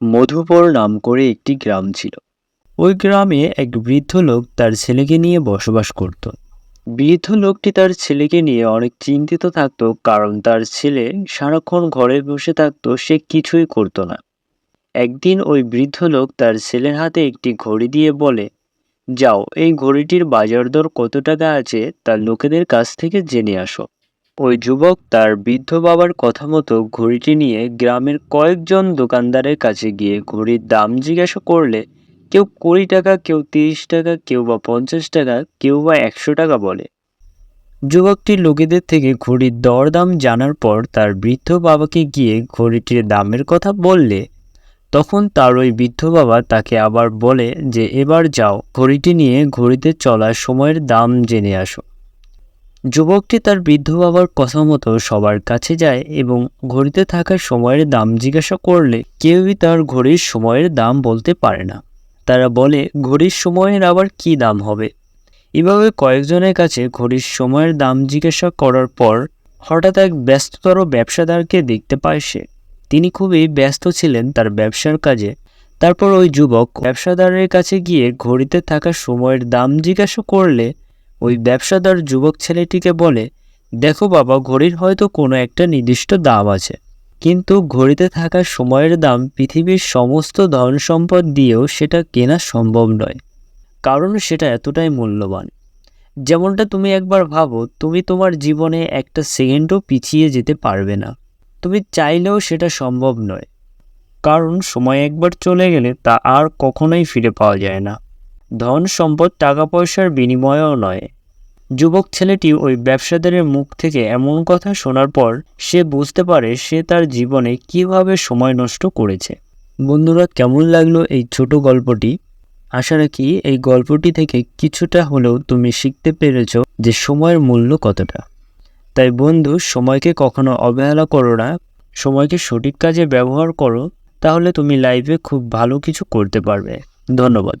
মধুপুর নাম করে একটি গ্রাম ছিল। ওই গ্রামে এক বৃদ্ধ লোক তার ছেলেকে নিয়ে বসবাস করত। বৃদ্ধ লোকটি তার ছেলেকে নিয়ে অনেক চিন্তিত থাকতো কারণ তার ছেলে সারাক্ষণ ঘরে বসে থাকতো, সে কিছুই করতো না। একদিন ওই বৃদ্ধ লোক তার ছেলের হাতে একটি ঘড়ি দিয়ে বলে, যাও, এই ঘড়িটির বাজার দর কত টাকা আছে তা লোকেদের কাছ থেকে জেনে আসো। ওই যুবক তার বৃদ্ধ বাবার কথা মতো ঘড়িটি নিয়ে গ্রামের কয়েকজন দোকানদারের কাছে গিয়ে ঘড়ির দাম জিজ্ঞাসা করলে, কেউ কুড়ি টাকা, কেউ তিরিশ টাকা, কেউ বা পঞ্চাশ টাকা, কেউ বা একশো টাকা বলে। যুবকটি লোকেদের থেকে ঘড়ির দরদাম জানার পর তার বৃদ্ধ বাবাকে গিয়ে ঘড়িটির দামের কথা বললে। তখন তার ওই বৃদ্ধ বাবা তাকে আবার বলে যে, এবার যাও, ঘড়িটি নিয়ে ঘড়িতে চলার সময়ের দাম জেনে আসো। যুবকটি তার বৃদ্ধ বাবার কথা মতো সবার কাছে যায় এবং ঘড়িতে থাকা সময়ের দাম জিজ্ঞাসা করলে কেউই তার ঘড়ির সময়ের দাম বলতে পারে না। তারা বলে, ঘড়ির সময়ের আবার কি দাম হবে? এভাবে কয়েকজনের কাছে ঘড়ির সময়ের দাম জিজ্ঞাসা করার পর হঠাৎ এক ব্যস্ততর ব্যবসাদারকে দেখতে পায় সে। তিনি খুবই ব্যস্ত ছিলেন তার ব্যবসার কাজে। তারপর ওই যুবক ব্যবসাদারের কাছে গিয়ে ঘড়িতে থাকা সময়ের দাম জিজ্ঞাসা করলে ওই ব্যবসাদার যুবক ছেলেটিকে বলে, দেখো বাবা, ঘড়ির হয়তো কোনো একটা নির্দিষ্ট দাম আছে। কিন্তু ঘড়িতে থাকা সময়ের দাম পৃথিবীর সমস্ত ধন সম্পদ দিয়েও সেটা কেনা সম্ভব নয়। কারণ সেটা এতটাই মূল্যবান। যেমনটা তুমি একবার ভাবো, তুমি তোমার জীবনে একটা সেকেন্ডও পিছিয়ে যেতে পারবে না। তুমি চাইলেও সেটা সম্ভব নয়। কারণ সময় একবার চলে গেলে তা আর কখনোই ফিরে পাওয়া যায় না। ধন সম্পদ টাকা পয়সার বিনিময়েও নয়। যুবক ছেলেটি ওই ব্যবসাদারের মুখ থেকে এমন কথা শোনার পর সে বুঝতে পারে সে তার জীবনে কীভাবে সময় নষ্ট করেছে। বন্ধুরা, কেমন লাগল এই ছোট গল্পটি? আশা রাখি এই গল্পটি থেকে কিছুটা হলেও তুমি শিখতে পেরেছ যে সময়ের মূল্য কতটা। তাই বন্ধু, সময়কে কখনো অবহেলা করো না। সময়কে সঠিক কাজে ব্যবহার করো। তাহলে তুমি লাইফে খুব ভালো কিছু করতে পারবে। ধন্যবাদ।